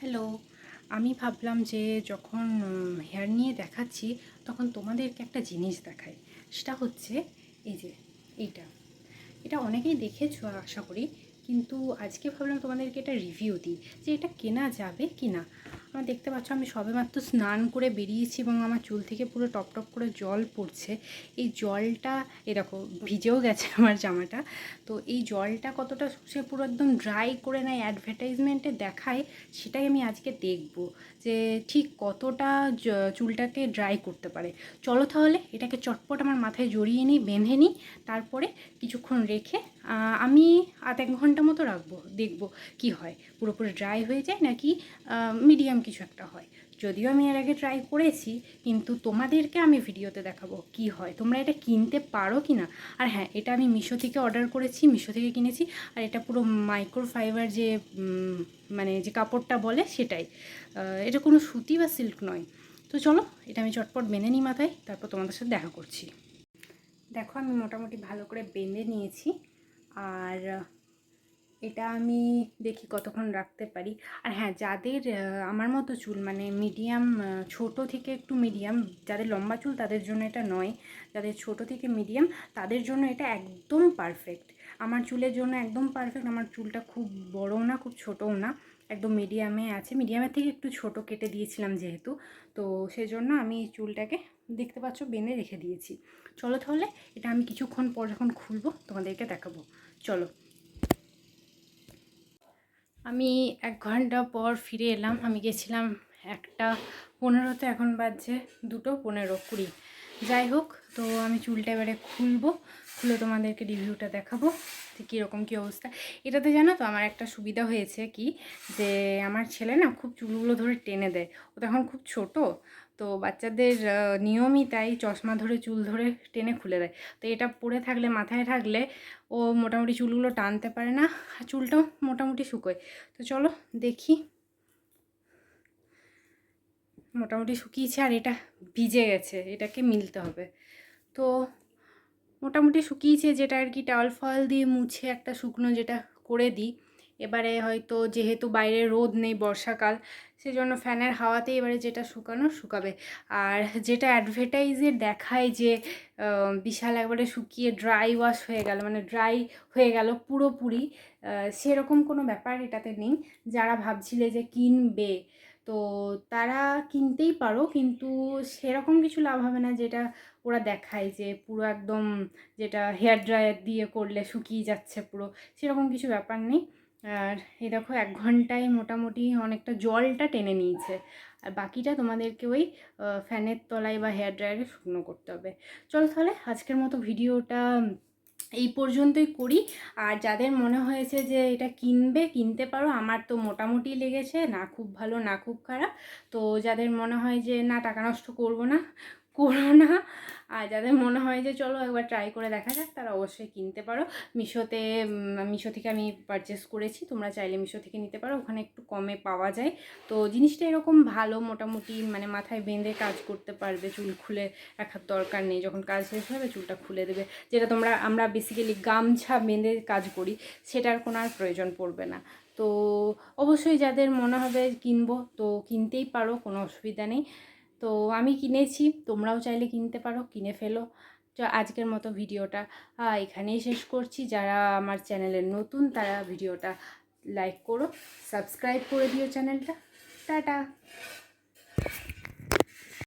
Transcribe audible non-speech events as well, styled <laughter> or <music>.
Hello আমি ভাবলাম যে যখন হেয়ার নিয়ে দেখাচ্ছি, তখন তোমাদেরকে একটা জিনিস দেখাই। সেটা হচ্ছে, এই যে এইটা। এটা অনেকেই দেখেছ, আশা করি। কিন্তু আজকে ভাবলাম তোমাদেরকে এটা রিভিউ দিই, যে এটা কেনা যাবে কি না আমার দেখতে পাচ্ছ, আমি সবেমাত্র স্নান করে বেরিয়েছি এবং আমার চুল থেকে পুরো টপ টপ করে জল পড়ছে। এই জলটা এরকম ভিজেও গেছে <laughs> আমার জামাটা। তো এই জলটা কতটা সে পুরো একদম ড্রাই করে নেয় অ্যাডভার্টাইজমেন্টে দেখায়, সেটাই আমি আজকে দেখব যে ঠিক কতটা চুলটাকে ড্রাই করতে পারে। চলো তাহলে, এটাকে চটপট আমার মাথায় জড়িয়ে নিই, বেঁধে নিই, তারপরে কিছুক্ষণ রেখে আমি আধ এক ঘণ্টা মতো রাখব, দেখব কি হয়। পুরোপুরি ড্রাই হয়ে যায় নাকি মিডিয়াম কিছু একটা হয়। যদিও আমি এর আগে ট্রাই করেছি, কিন্তু তোমাদেরকে আমি ভিডিওতে দেখাবো কি হয়। তোমরা এটা কিনতে পারো কি না? আর হ্যাঁ এটা আমি মিশো থেকে অর্ডার করেছি, মিশো থেকে কিনেছি, আর এটা পুরো মাইক্রো ফাইবার যে মানে যে কাপড়টা বলে সেটাই। এটা কোনো সুতি বা সিল্ক নয়। তো চলো, এটা আমি চটপট বেঁধে নিই মাথায়, তারপর তোমাদের সাথে দেখা করছি। দেখো, আমি মোটামুটি ভালো করে বেঁধে নিয়েছি। আর এটা আমি দেখি কতক্ষণ রাখতে পারি। আর হ্যাঁ যাদের আমার মতো চুল মানে মিডিয়াম ছোট থেকে একটু মিডিয়াম যাদের লম্বা চুল তাদের জন্য এটা নয়, যাদের ছোট থেকে মিডিয়াম তাদের জন্য এটা একদম পারফেক্ট আমার চুলের জন্য একদম পারফেক্ট আমার চুলটা খুব বড়ও না, খুব ছোটও না। একদম মিডিয়ামে আছে। মিডিয়ামের থেকে একটু ছোট কেটে দিয়েছিলাম যেহেতু। তো সেজন্য আমি চুলটাকে দেখতে পাচ্ছ বেঁধে রেখে দিয়েছি। চলো তাহলে এটা আমি কিছুক্ষণ পর যখন খুলবো তোমাদেরকে দেখাবো। চলো। আমি এক ঘণ্টা পর ফিরে এলাম। আমি গেছিলাম একটা পনেরোতে এখন বাজছে দুটো পনেরো কুড়ি। যাই হোক, তো আমি চুলটা এবারে খুলবো। খুলে তোমাদেরকে রিভিউটা দেখাবো যে কীরকম কী অবস্থা। এটাতে জানো তো আমার একটা সুবিধা হয়েছে কি, যে আমার ছেলে না খুব চুলগুলো ধরে টেনে দেয়। ও তো এখন খুব ছোট, তো বাচ্চাদের নিয়মই তাই চশমা ধরে, চুল ধরে টেনে খুলে দেয়। তো এটা পরে থাকলে, মাথায় থাকলে ও মোটামুটি চুলগুলো টানতে পারে না, আর চুলটাও মোটামুটি শুকোয়। তো চলো দেখি। মোটামুটি শুকিয়েছে আর এটা ভিজে গেছে, এটাকে মিলতে হবে। তো মোটামুটি শুকিয়েছে যেটা আর কি টাওয়াল ফল দিয়ে মুছে একটা শুকনো যেটা করে দিই। এবারে হয়তো যেহেতু বাইরে রোদ নেই বর্ষাকাল, সেজন্য ফ্যানের হাওয়াতে এবারে যেটা শুকানো শুকাবে। আর যেটা অ্যাডভার্টাইজে দেখায় যে বিশাল একবারে শুকিয়ে ড্রাই ওয়াশ হয়ে গেল মানে ড্রাই হয়ে গেল পুরোপুরি সেরকম কোনো ব্যাপার এটাতে নেই। যারা ভাবছিলে যে কিনবে তো তারা কিনতেই পারো। কিন্তু সেরকম কিছু লাভ হবে না যেটা ওরা দেখায় যে পুরো একদম যেটা হেয়ার ড্রায়ার দিয়ে করলে শুকিয়ে যাচ্ছে পুরো। সেরকম কিছু ব্যাপার নেই। আর এই দেখো এক ঘন্টায় মোটামুটি অনেকটা জলটা টেনে নিয়েছে। আর বাকিটা তোমাদেরকে ওই ফ্যানের তলায় বা হেয়ার ড্রায়ারে শুকনো করতে হবে। চলো তাহলে আজকের মতো ভিডিওটা এই পর্যন্তই করি। আর যাদের মনে হয়েছে যে এটা কিনবে, কিনতে পারো, আমার তো মোটামুটি লেগেছে, না খুব ভালো, না খুব খারাপ। তো যাদের মনে হয় যে না, টাকা নষ্ট করব না করো না। আর যাদের মনে হয় যে চলো একবার ট্রাই করে দেখা যাক, তারা অবশ্যই কিনতে পারো। মিশোতে মিশো থেকে আমি পারচেস করেছি, তোমরা চাইলে মিশো থেকে নিতে পারো, ওখানে একটু কমে পাওয়া যায়। তো জিনিসটা এরকম ভালো মোটামুটি মানে মাথায় বেঁধে কাজ করতে পারবে, চুল খুলে রাখার দরকার নেই। যখন কাজ শেষ হবে, চুলটা খুলে দেবে। যেটা তোমরা, আমরা বেসিক্যালি গামছা বেঁধে কাজ করি, সেটার কোনো আর প্রয়োজন পড়বে না। তো অবশ্যই যাদের মনে হবে কিনবো, তো কিনতেই পারো, কোনো অসুবিধা নেই। তো আমি কিনেছি, তোমরাও চাইলে কিনতে পারো, কিনে ফেলো। আজকের মতো ভিডিওটা। এখানেই শেষ করছি। যারা আমার চ্যানেলের নতুন, তারা ভিডিওটা লাইক করো, সাবস্ক্রাইব করে দিও চ্যানেলটা। টাটা!